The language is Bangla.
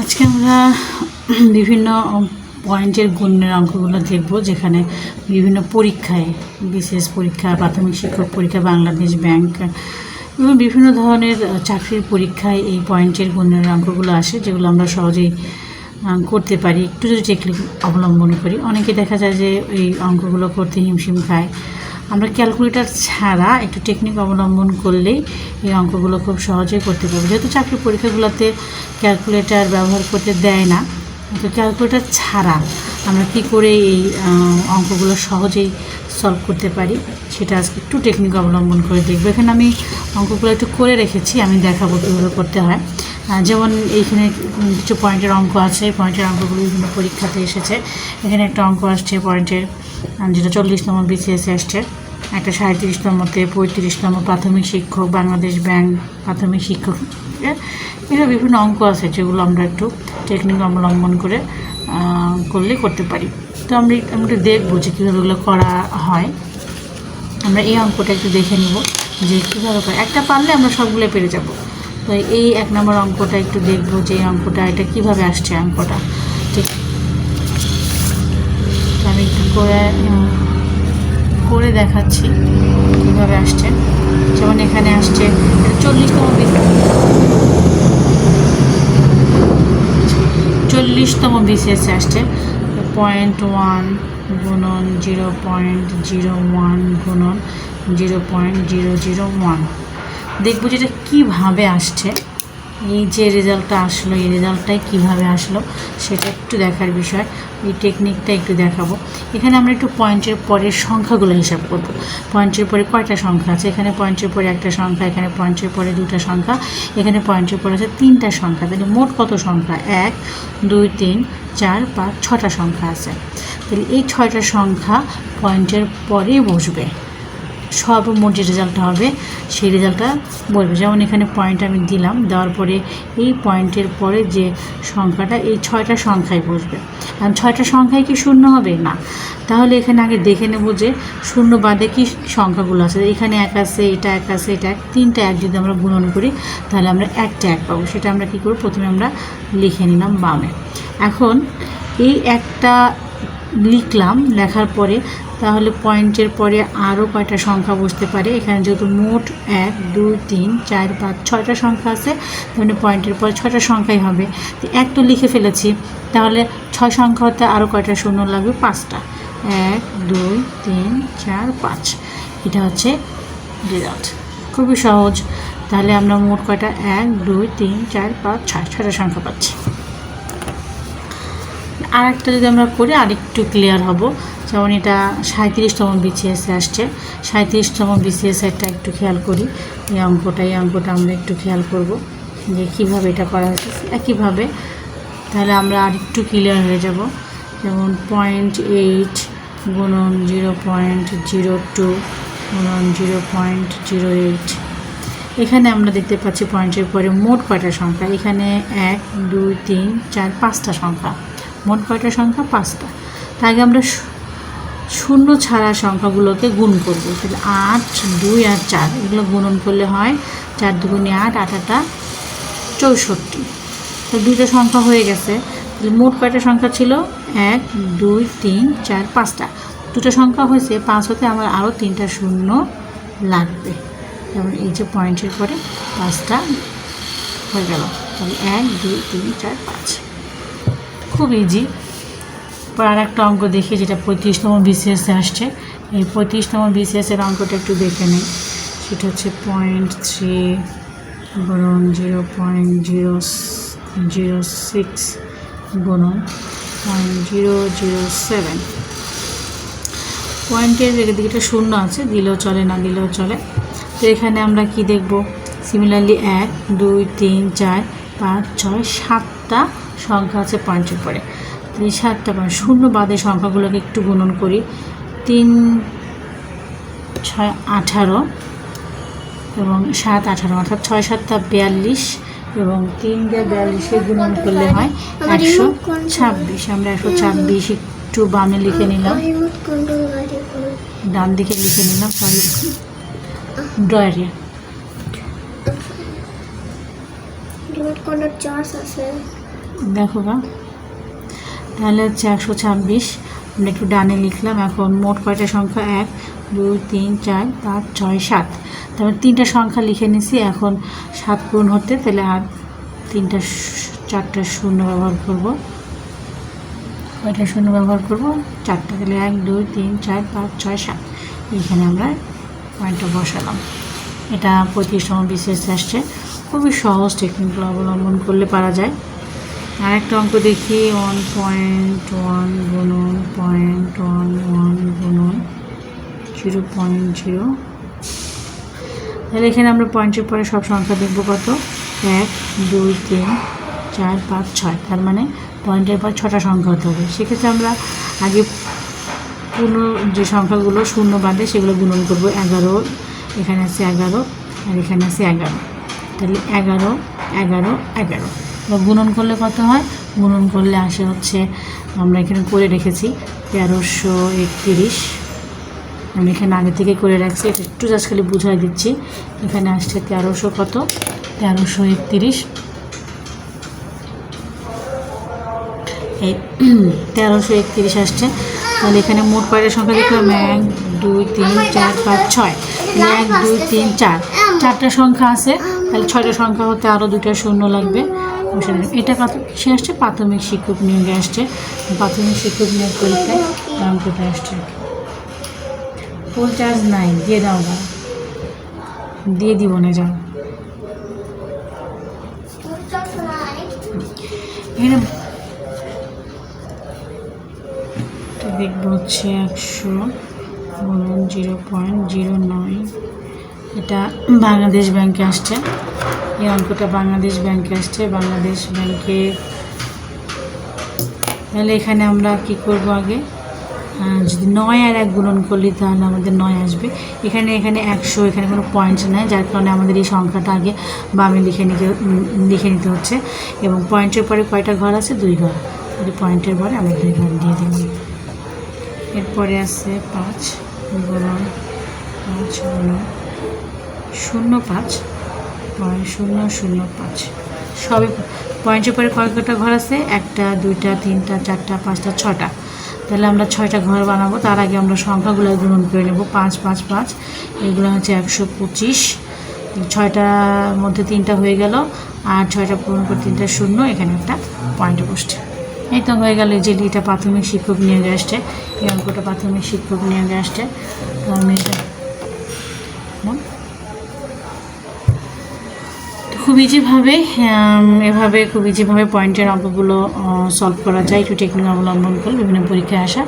আজকে আমরা বিভিন্ন পয়েন্টের গুণের অঙ্কগুলো দেখব, যেখানে বিভিন্ন পরীক্ষায়, বিশেষ পরীক্ষা, প্রাথমিক শিক্ষক পরীক্ষা, বাংলাদেশ ব্যাংক, এবং বিভিন্ন ধরনের চাকরির পরীক্ষায় এই পয়েন্টের গুণের অঙ্কগুলো আসে, যেগুলো আমরা সহজেই করতে পারি। একটু যদি টেকনিক অবলম্বন করি, অনেকে দেখা যায় যে এই অঙ্কগুলো করতে হিমশিম খায়। আমরা ক্যালকুলেটর ছাড়া একটু টেকনিক অবলম্বন করলেই এই অঙ্কগুলো খুব সহজেই করতে পারব। যেহেতু চাকরির পরীক্ষাগুলোতে ক্যালকুলেটার ব্যবহার করতে দেয় না, তো ক্যালকুলেটর ছাড়া আমরা কী করে এই অঙ্কগুলো সহজেই সলভ করতে পারি, সেটা আজকে একটু টেকনিক অবলম্বন করে দেখব। এখানে আমি অঙ্কগুলো একটু করে রেখেছি, আমি দেখাবো কীভাবে করতে হয়। যেমন এইখানে কিছু পয়েন্টের অঙ্ক আছে পয়েন্টের অঙ্কগুলো বিভিন্ন পরীক্ষাতে এসেছে। এখানে একটা অঙ্ক আসছে, পয়েন্টের, যেটা চল্লিশতম বিসিএস আসছে। একটা সাঁত্রিশতমতে পঁয়ত্রিশতম প্রাথমিক শিক্ষক, বাংলাদেশ ব্যাংক প্রাথমিক শিক্ষক, এ- এরা বিভিন্ন অঙ্ক আছে যেগুলো আমরা একটু টেকনিক অবলম্বন করে করলে করতে পারি। তো আমরা আমরা একটু দেখব যে কীভাবে এগুলো করা হয়। আমরা এই অঙ্কটা একটু দেখে নিব যে কীভাবে করে একটা পারলে আমরা সবগুলো পেরে যাব। তো এই এক নম্বর অঙ্কটা একটু দেখব যে এই অঙ্কটা, এটা কীভাবে আসছে অঙ্কটা। ঠিক। আমি একটু করে করে দেখাচ্ছি কীভাবে আসছে। যেমন এখানে আসছে চল্লিশতম চল্লিশতম বিসিএস আসছে। পয়েন্ট ওয়ান গুণন জিরো পয়েন্ট জিরো ওয়ান গুণন zero point zero zero one. দেখব যেটা কীভাবে আসছে। এই যে রেজাল্টটা আসলো, এই রেজাল্টটাই কীভাবে আসলো সেটা একটু দেখার বিষয়। এই টেকনিকটা একটু দেখাবো। এখানে আমরা একটু পয়েন্টের পরের সংখ্যাগুলো হিসাব করব। পয়েন্টের পরে কয়টা সংখ্যা আছে? এখানে পয়েন্টের পরে একটা সংখ্যা, এখানে পয়েন্টের পরে দুটা সংখ্যা, এখানে পয়েন্টের পরে আছে তিনটা সংখ্যা। তাহলে মোট কত সংখ্যা? এক, দুই, তিন, চার, পাঁচ, ছটা সংখ্যা আছে। তাহলে এই ছয়টা সংখ্যা পয়েন্টের পরেই বসবে। সর্বমোট যে রেজাল্টটা হবে, সেই রেজাল্টটা বলবে। যেমন এখানে পয়েন্ট আমি দিলাম, দেওয়ার পরে এই পয়েন্টের পরে যে সংখ্যাটা, এই ছয়টা সংখ্যায় বসবে। কারণ ছয়টা সংখ্যায় কি শূন্য হবে? না। তাহলে এখানে আগে দেখে নেব যে শূন্য বাদে কি সংখ্যাগুলো আছে। এখানে এক আছে, এটা এক আছে, এটা এক। তিনটা এক যদি আমরা গুণন করি, তাহলে আমরা একটা এক পাবো। সেটা আমরা কী করব? প্রথমে আমরা লিখে নিলাম বামে। এখন এই একটা লিখলাম, লেখার পরে তাহলে পয়েন্টের পরে আরও কয়টা সংখ্যা বসতে পারে? এখানে যেহেতু মোট এক, দুই, তিন, চার, পাঁচ, ছয়টা সংখ্যা আছে, তাহলে পয়েন্টের পরে ছয়টা সংখ্যাই হবে। তো এক তো লিখে ফেলেছি, তাহলে ছয় সংখ্যা হতে আরও কয়টা শূন্য লাগবে? পাঁচটা। এক, দুই, তিন, চার, পাঁচ। এটা হচ্ছে রেজাল্ট খুবই সহজ। তাহলে আমরা মোট কয়টা? এক, দুই, তিন, চার, পাঁচ, ছয়। ছয়টা সংখ্যা পাচ্ছি। আর একটা যদি আমরা করি, আরেকটু ক্লিয়ার হব। যেমন এটা সাঁত্রিশতম বিসিএসে আসছে। সাঁত্রিশতম বিসিএস একটা একটু খেয়াল করি। এই অঙ্কটা এই অঙ্কটা আমরা একটু খেয়াল করব। যে কীভাবে এটা করা হয়েছে। একইভাবে তাহলে আমরা আরেকটু ক্লিয়ার হয়ে যাব। যেমন পয়েন্ট এইট গুণন জিরো পয়েন্ট জিরো টু গুণন জিরো পয়েন্ট জিরো এইট এখানে আমরা দেখতে পাচ্ছি পয়েন্টের পরে মোট কয়টা সংখ্যা? এখানে এক, দুই, তিন, চার, পাঁচটা সংখ্যা। মোট কয়টা সংখ্যা? পাঁচটা। আগে আমরা শূন্য ছাড়া সংখ্যাগুলোকে গুণ করব। তাহলে আট, দুই আর চার। এগুলো গুণন করলে হয় চার দুগুণে আট আট, আটা, চৌষট্টি। তো দুইটা সংখ্যা হয়ে গেছে। তাহলে মোট কয়টা সংখ্যা ছিল? এক, দুই, তিন, চার, পাঁচটা। দুটো সংখ্যা হয়েছে, পাঁচ হতে আমার আরও তিনটা শূন্য লাগবে। যেমন এই যে পয়েন্টের পরে পাঁচটা হয়ে গেল। তাহলে এক, দুই, তিন, চার, পাঁচ। খুব ইজি পর আর একটা অঙ্ক দেখি, যেটা পঁয়ত্রিশ পঁয়ত্রিশতম বিসিএসে আসছে। এই পঁয়ত্রিশতম বিসিএসের অঙ্কটা একটু দেখে নিই। সেটা হচ্ছে পয়েন্ট থ্রি গুণন zero point zero zero six গুণন পয়েন্ট জিরো জিরো সেভেন পয়েন্টের এদিকে শূন্য আছে, দিলেও চলে, না দিলেও চলে। তো এখানে আমরা কি দেখব? সিমিলারলি এক, দুই, তিন, চার, পাঁচ, ছয়, সাতটা সংখ্যা আছে পয়েন্টের পরে। তো এই সাতটা পয়েন্ট শূন্য বাদে সংখ্যাগুলোকে একটু গুণন করি। তিন ছয় আঠারো এবং সাত আঠারো অর্থাৎ ছয় সাতটা বিয়াল্লিশ এবং তিন দিয়ে বিয়াল্লিশে গুণন করলে হয় একশো ছাব্বিশ। আমরা একশো ছাব্বিশ একটু বামে লিখে নিলাম। ডান দিকে লিখে নিলাম সরি ড্রয়ারে কন্ট্রোল চার্জ আছে। দেখো গা। তাহলে হচ্ছে একশো ছাব্বিশ। আমরা একটু ডানে লিখলাম, এখন মোট কয়টা সংখ্যা? এক, দুই, তিন, চার, পাঁচ, ছয়, সাত। তারপর তিনটা সংখ্যা লিখে নিছি, এখন সাত পূরণ হতে, তাহলে আর তিনটা চারটা শূন্য ব্যবহার করব। কয়টা শূন্য ব্যবহার করব? চারটা, তাহলে এক, দুই, তিন, চার, পাঁচ, ছয়, সাত। এইখানে আমরা পয়েন্টটা বসালাম। এটা পঁয়ত্রিশতম বিশেষ আসছে। খুবই সহজ টেকনিকগুলো অবলম্বন করলে পারা যায়। আর একটা অঙ্ক দেখি ওয়ান পয়েন্ট ওয়ান গুণন পয়েন্ট ওয়ান ওয়ান গুণন জিরো পয়েন্ট জিরো তাহলে এখানে আমরা পয়েন্টের পরে সব সংখ্যা দেখব কত? এক, দুই, তিন, চার, পাঁচ, ছয়। তার মানে পয়েন্টের পর ছটা সংখ্যা হতে হবে। সেক্ষেত্রে আমরা আগে পূর্ণ যে সংখ্যাগুলো শূন্য বাদে সেগুলো গুণন করব। এগারো, এখানে আছে এগারো, আর এখানে আছে এগারো। তাহলে এগারো এগারো এগারো। গুণন করলে কত হয়? গুণন করলে আসে হচ্ছে, আমরা এখানে করে রেখেছি তেরোশো একত্রিশ। আমি এখানে আগে থেকে করে রাখছি একটু জাস্ট খালি বুঝাই দিচ্ছি। এখানে আসছে তেরোশো কত? তেরোশো একত্রিশ। এই তেরোশো একত্রিশ আসছে। তাহলে এখানে মোট কয়টা সংখ্যা দেখলাম এক, দুই, তিন, চার, পাঁচ, ছয়। এক, দুই, তিন, চার। চারটা সংখ্যা আছে। তাহলে ছয়টা সংখ্যা হতে আরও দুটা শূন্য লাগবে। বসে এটা সে আসছে প্রাথমিক শিক্ষক নিয়োগে আসছে। প্রাথমিক শিক্ষক নিয়োগ পরীক্ষায় নাম কোথায় আসছে? ফুল চার্জ নাই, দিয়ে দাও না। দিয়ে দিব না, যাও। এখানে দেখব হচ্ছে একশো জিরো পয়েন্ট জিরো নয় এটা বাংলাদেশ ব্যাংকে আসছে। এই অঙ্কটা বাংলাদেশ ব্যাংকে আসছে। বাংলাদেশ ব্যাংকে তাহলে এখানে আমরা কি করব আগে? যদি নয় আর এক গুণন করলি তাহলে আমাদের নয় আসবে। এখানে এখানে একশো, এখানে কোনো পয়েন্ট নেই, যার কারণে আমাদের এই সংখ্যাটা আগে বামে লিখে নিতে লিখে নিতে হচ্ছে। এবং পয়েন্টের পরে কয়টা ঘর আছে? দুই ঘর। তাহলে পয়েন্টের পরে আমরা দুই ঘর দিয়ে দিলাম। এরপরে আছে পাঁচ, গুণন পাঁচ গুণন শূন্য পাঁচ, নয় শূন্য শূন্য পাঁচ। সবে পয়েন্টের পরে কয়েকটা ঘর আছে? একটা, দুইটা, তিনটা, চারটা, পাঁচটা ছটা তাহলে আমরা ছয়টা ঘর বানাবো। তার আগে আমরা সংখ্যাগুলো গ্রহণ করে নেব। পাঁচ পাঁচ পাঁচ। এগুলো হচ্ছে একশো পঁচিশ। ছয়টার মধ্যে তিনটা হয়ে গেল। আর ছয়টা পূরণ করে তিনটা শূন্য। এখানে একটা পয়েন্ট বসছে। এই তো হয়ে গেল। যে এটা প্রাথমিক শিক্ষক নিয়োগে আসছে। এই অঙ্কটা প্রাথমিক শিক্ষক নিয়োগে আসছে। তো আমি এটা তো খুব ইজিভাবে এভাবে খুব ইজিভাবে পয়েন্টের অঙ্কগুলো সলভ করা যায়। একটু টেকনিক অবলম্বন করে বিভিন্ন পরীক্ষায় আসা।